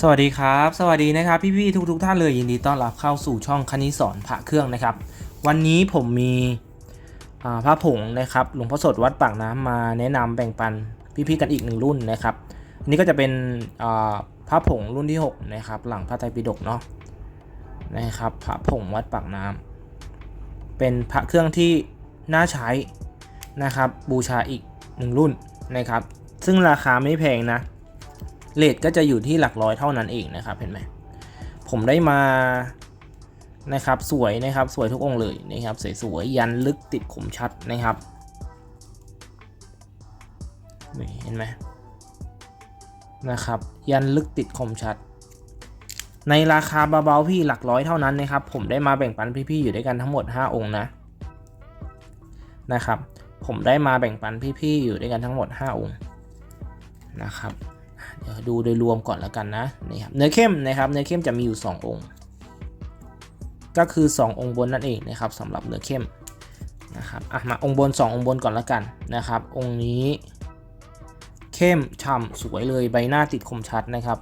สวัสดีครับ สวัสดีนะครับพี่ๆทุกๆท่านเลยยินดีต้อนรับเข้าสู่ช่องคณิสอนพระเครื่องนะครับ วันนี้ผมมีพระผงนะครับหลวงพ่อสดวัดปากน้ำมาแนะนำแบ่งปันพี่ๆกันอีกหนึ่งรุ่นนะครับอันนี้ก็จะเป็นพระผงรุ่นที่6นะครับหลังพระไตรปิฎกเนาะนะครับพระผงวัดปากน้ำเป็นพระเครื่องที่น่าใช้นะครับบูชาอีกหนึ่งรุ่นนะครับซึ่งราคาไม่แพงนะ เลทก็จะอยู่ที่หลักร้อยเท่านั้นเองนะครับเห็นไหมผมได้มานะครับสวยนะครับสวยทุกองค์เลยนะครับสวยๆยันลึกติดขมชัดนะครับเห็นไหมนะครับยันลึกติดคมชัด ในราคาเบาๆพี่หลักร้อยเท่านั้นนะครับ ผมได้มาแบ่งปันพี่ๆอยู่ด้วยกันทั้งหมด 5 องค์นะนะครับ ผมได้มาแบ่งปันพี่ๆอยู่ด้วยกันทั้งหมด 5 องค์นะครับ ดูโดยรวมก่อนแล้วกันนะนี่ครับเนื้อเข้มนะครับเนื้อเข้มจะมีอยู่ 2 องค์ ก็คือ 2 องค์บนนั่นเองนะครับสำหรับเนื้อเข้มนะครับอะมาองค์บน 2 องค์บนก่อนแล้วกันนะครับ องค์นี้ เข้มฉ่ำสวยเลยใบหน้าติดคมชัดนะครับ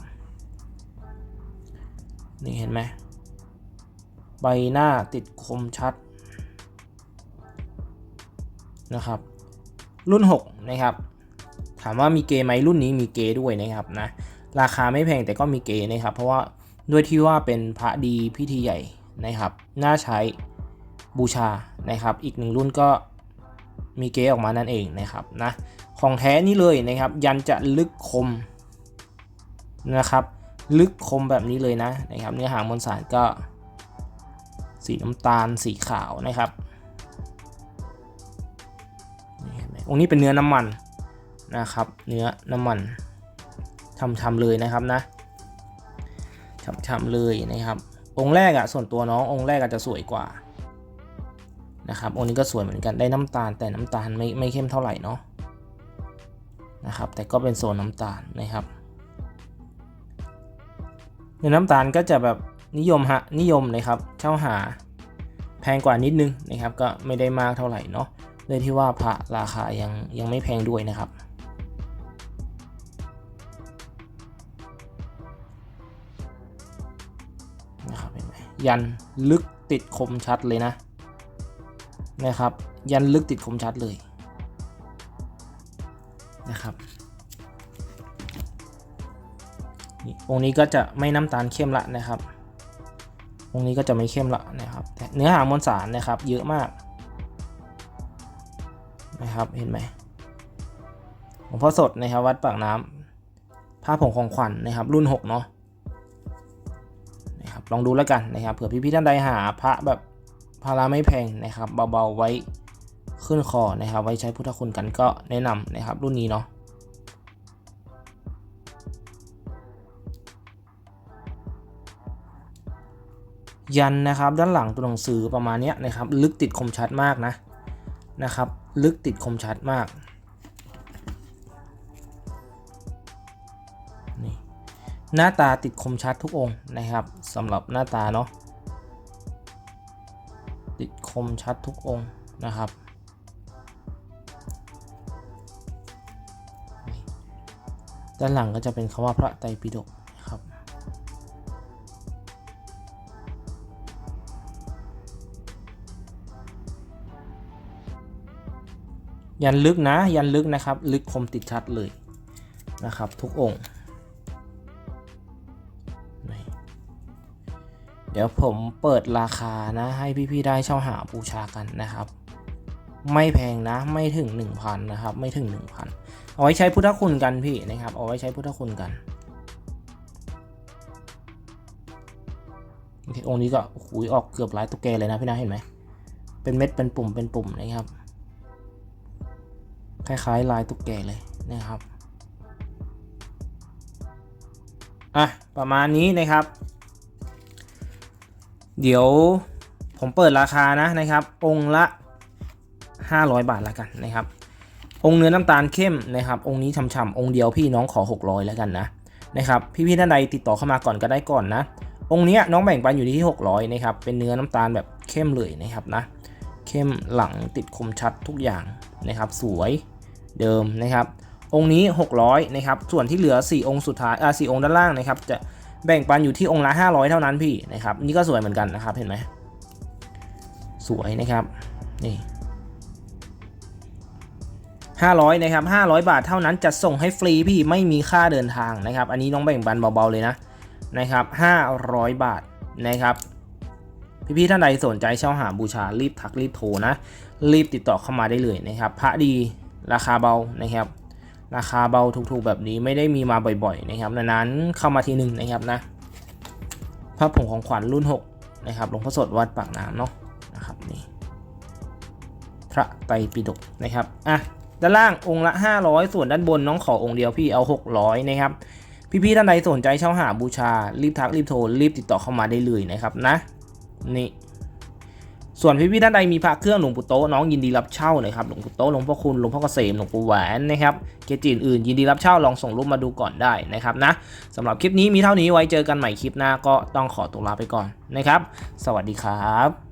นี่เห็นไหมใบหน้าติดคมชัดนะครับรุ่น 6 นะครับ ถามว่ามีเกไหมรุ่นนี้มีเกด้วยนะครับนะราคาไม่แพงแต่ก็มีเกนะครับเพราะว่าด้วยที่ว่าเป็นพระดีพิธีใหญ่นะครับน่าใช้บูชานะครับอีกหนึ่งรุ่นก็มีเกออกมานั่นเองนะครับนะของแท้นี่เลยนะครับยันจะลึกคมนะครับลึกคมแบบนี้เลยนะนะครับเนื้อหางมวลสารก็สีน้ำตาลสีขาวนะครับองค์นี้เป็นเนื้อน้ำมัน นะครับ เนื้อน้ำมันช่ำๆเลยนะครับนะช่ำๆเลยนะครับ องค์แรกอะส่วนตัวน้ององค์แรกอาจจะสวยกว่านะครับองค์นี้ก็สวยเหมือนกันได้น้ำตาลแต่น้ำตาลไม่ไม่เข้มเท่าไหร่เนาะนะครับ แต่ก็เป็นโซนน้ำตาลนะครับเนื้อน้ำตาลก็จะแบบนิยมฮะนิยมนะครับเช่าหาแพงกว่านิดนึงนะครับ ก็ไม่ได้มากเท่าไหร่เนาะเลยที่ว่าพระราคายังยังไม่แพงด้วยนะครับ นะครับเห็นไหมยันลึกติดคมชัดเลยนะนะครับ ยันลึกติดคมชัดเลยนะครับนี่องค์นี้ก็จะไม่น้ำตาลเข้มละนะครับ องค์นี้ก็จะไม่เข้มละนะครับแต่เนื้อหามวลสารนะครับ เยอะมากนะครับเห็นไหมหลวงพ่อสดนะครับวัดปากน้ำผ้าผงของขวัญนนะครับ รุ่น 6 เนาะ ลองดูแล้วกันนะครับเผื่อพี่ๆท่านใดหาพระแบบพาราไม่แพงนะครับเบาๆไว้ขึ้นคอนะครับ ไว้ใช้พุทธคุณกันก็แนะนำนะครับ รุ่นนี้เนาะยันนะครับด้านหลังตัวหนังสือประมาณนี้นะครับ ลึกติดคมชัดมากนะนะครับ ลึกติดคมชัดมาก หน้าตาติดคมชัดทุกองค์นะครับสำหรับหน้าตาเนาะติดคมชัดทุกองค์นะครับด้านหลังก็จะเป็นคำว่าพระไตรปิฎกนะครับ ยันลึกนะยันลึกนะครับ ลึกคมติดชัดเลยนะครับ ทุกองค์ เดี๋ยวผมเปิดราคานะ ให้พี่ๆได้เช่าหาบูชากันนะครับ ไม่แพงนะไม่ถึง 1,000นะครับ ไม่ถึง 1,000 เอาไว้ใช้พุทธคุณกันพี่นะครับ เอาไว้ใช้พุทธคุณกันโอเคองค์นี้ก็หุยออกเกือบหลายตุ๊กแกเลยนะพี่นะเห็นไหมเป็นเม็ดเป็นปุ่มเป็นปุ่มนะครับ คล้ายๆ ลายตุ๊กแกเลยนะครับอะประมาณนี้นะครับ เดี๋ยวผมเปิดราคานะนะครับ องละ 500 บาทแล้วกันนะครับ องเนื้อน้ำตาลเข้มนะครับ องนี้ฉ่ำๆองเดียวพี่น้องขอ 600 แล้วกันนะนะครับ พี่ๆท่านใดติดต่อเข้ามาก่อนก็ได้ก่อนนะ องเนี้ยน้องแบ่งปันอยู่ที่ 600นะครับ เป็นเนื้อน้ำตาลแบบเข้มเลยนะครับนะ เข้มหลังติดคมชัดทุกอย่างนะครับ สวยเดิมนะครับ องค์นี้ 600นะครับ ส่วนที่เหลือ 4 องค์สุดท้ายอ่า4องค์ด้านล่างนะครับ จะ แบ่งปันอยู่ที่องค์ละ 500 เท่านั้นพี่นะครับนี่ก็สวยเหมือนกันนะครับเห็นไหมสวยนะครับนี่500นะครับ500 บาทเท่านั้นจะส่งให้ฟรีพี่ไม่มีค่าเดินทางนะครับ อันนี้น้องแบ่งปันเบาๆเลยนะนะครับ500 บาทนะครับพี่ๆท่านใดสนใจเช่าหาบูชารีบทักรีบโทรนะ รีบติดต่อเข้ามาได้เลยนะครับ พระดีราคาเบานะครับ ราคาเบาถูกๆแบบนี้ไม่ได้มีมาบ่อยๆนะครับนานเข้ามาทีหนึ่งนะครับนะพระผงของขวัญรุ่น 6 นะครับหลวงพ่อสดวัดปากน้ำเนาะนะครับนี่พระไตรปิฎกนะครับอะด้านล่างองค์ละ 500 ส่วนด้านบนน้องขอองค์เดียวพี่เอา 600 นะครับ พี่ๆท่านใดสนใจเช่าหาบูชารีบทักรีบโทรรีบติดต่อเข้ามาได้เลยนะครับนะนี่ ส่วนพี่ๆท่านใดมีพระเครื่องหลวงปู่โตน้องยินดีรับเช่านะครับหลวงปู่โตหลวงพ่อคุณหลวงพ่อเกษมหลวงปู่แหวนนะครับเกจิอื่นยินดีรับเช่าลองส่งรูปมาดูก่อนได้นะครับนะสำหรับคลิปนี้มีเท่านี้ไว้เจอกันใหม่คลิปหน้าก็ต้องขอตัวลาไปก่อนนะครับ สวัสดีครับ